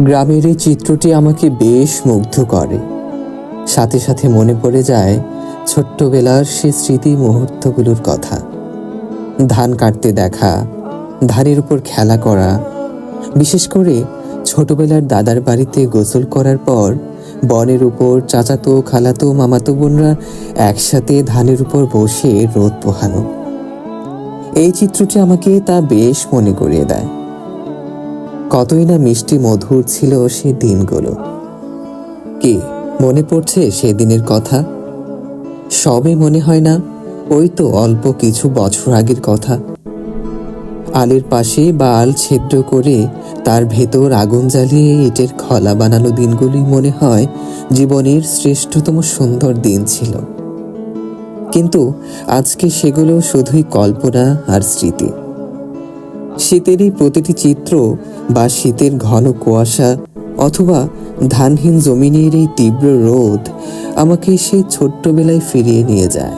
গ্রামের এই চিত্রটি আমাকে বেশ মুগ্ধ করে। সাথে সাথে মনে পড়ে যায় ছোট্টবেলার সে স্মৃতি মুহূর্তগুলোর কথা। ধান কাটতে দেখা, ধানের উপর খেলা করা, বিশেষ করে ছোটবেলার দাদার বাড়িতে গোসল করার পর বনের উপর চাচাতো, খালাতো, মামাতো বোনরা একসাথে ধানের উপর বসে রোদ পোহানো। এই চিত্রটি আমাকে তা বেশ মনে করিয়ে দেয়। কতই না মিষ্টি মধুর ছিল সেই দিনগুলো। কি মনে পড়ছে সেদিনের কথা? সবে মনে হয় না, ওই তো অল্প কিছু বছর আগের কথা। আলের পাশে বা আল ছেদ্র করে তার ভেতর আগুন জ্বালিয়ে ইটের খলা বানানো দিনগুলি মনে হয় জীবনের শ্রেষ্ঠতম সুন্দর দিন ছিল। কিন্তু আজকে সেগুলো শুধুই কল্পনা আর স্মৃতি। শীতেরই প্রতিটি চিত্র বা শীতের ঘন কুয়াশা অথবা ধানহীন জমিনের এই তীব্র রোদ আমাকে সেই ছোট্টবেলায় ফিরিয়ে নিয়ে যায়।